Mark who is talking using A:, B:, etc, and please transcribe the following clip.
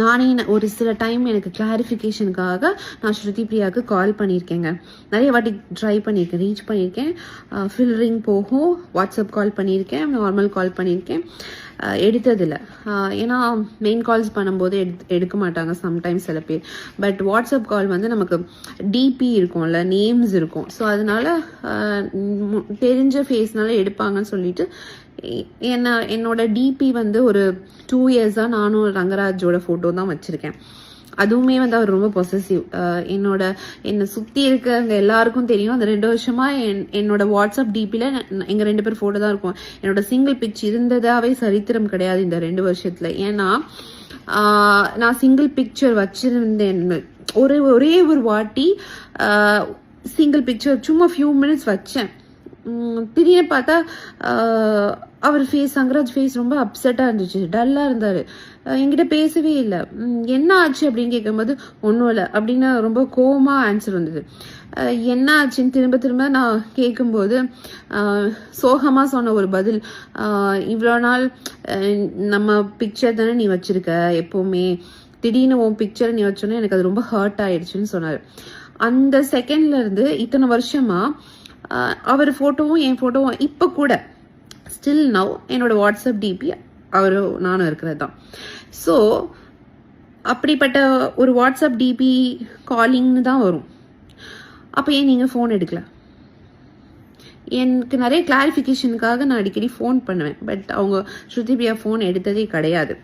A: நானே ஒரு சில டைம் எனக்கு கிளாரிஃபிகேஷனுக்காக நான் ஸ்ருதி பிரியாவுக்கு கால் பண்ணியிருக்கேங்க. நிறைய வாட்டி ட்ரை பண்ணியிருக்கேன் ரீச் பண்ணியிருக்கேன். ஃபில்ரிங் போகும் வாட்ஸ்அப் கால் பண்ணியிருக்கேன் நார்மல் கால் பண்ணியிருக்கேன். எடுத்ததில்லை. எடுத்ததில்ல ஏன்னா மெயின் கால்ஸ் பண்ணும்போது எடு எடுக்க மாட்டாங்க சம்டைம்ஸ் சில பேர். பட் வாட்ஸ்அப் கால் வந்து நமக்கு டிபி இருக்கும்ல நேம்ஸ் இருக்கும். ஸோ அதனால தெரிஞ்ச ஃபேஸ்னால எடுப்பாங்கன்னு சொல்லிட்டு என்ன என்னோட டிபி வந்து ஒரு டூ இயர்ஸாக நானும் ரங்கராஜோட ஃபோட்டோ தான் வச்சுருக்கேன். அதுவுமே வந்து அவர் ரொம்ப பொசசிவ் என்னோட என்னை சுற்றி இருக்கிறவங்க எல்லாருக்கும் தெரியும். அந்த ரெண்டு வருஷமா என் என்னோட வாட்ஸ்அப் டிபியில் எங்கள் ரெண்டு பேர் ஃபோட்டோ தான் இருக்கும். என்னோட சிங்கிள் பிச் இருந்ததாவே சரித்திரம் கிடையாது இந்த ரெண்டு வருஷத்தில். ஏன்னா நான் சிங்கிள் பிக்சர் வச்சிருந்தேன். ஒரு ஒரே ஒரு வாட்டி சிங்கிள் பிக்சர் சும்மா ஃபியூ மினிட்ஸ் வச்சேன். திடீர்னு பார்த்தா அவர் ஃபேஸ் சங்கராஜ் ஃபேஸ் ரொம்ப அப்செட்டாக இருந்துச்சு. டல்லாக இருந்தார். என்கிட்ட பேசவே இல்லை. என்ன ஆச்சு அப்படின்னு கேட்கும்போது ஒன்றும் இல்லை. அப்படின்னு ரொம்ப கோமாக ஆன்சர் வந்தது. என்ன ஆச்சுன்னு திரும்ப திரும்ப நான் கேட்கும்போது சோகமாக சொன்ன ஒரு பதில் இவ்வளோ நாள் நம்ம பிக்சர் தானே நீ வச்சிருக்க எப்போவுமே. திடீர்னு உன் பிக்சர் நீ வச்சோன்னே எனக்கு அது ரொம்ப ஹர்ட் ஆயிடுச்சுன்னு சொன்னார். அந்த செகண்ட்லேருந்து இத்தனை வருஷமாக அவர் ஃபோட்டோவும் என் ஃபோட்டோவும் இப்போ கூட ஸ்டில் நவ் என்னோட வாட்ஸ்அப் டிபி அவரும் நானும் இருக்கிறது தான் ஸோ அப்படிப்பட்ட ஒரு வாட்ஸ்அப் டிபி காலிங்னு தான் வரும். அப்போ ஏன் நீங்கள் ஃபோன் எடுக்கல? எனக்கு நிறைய கிளாரிஃபிகேஷனுக்காக நான் அடிக்கடி ஃபோன் பண்ணுவேன். பட் அவங்க ஸ்ருதிபியா ஃபோன் எடுத்ததே கிடையாது.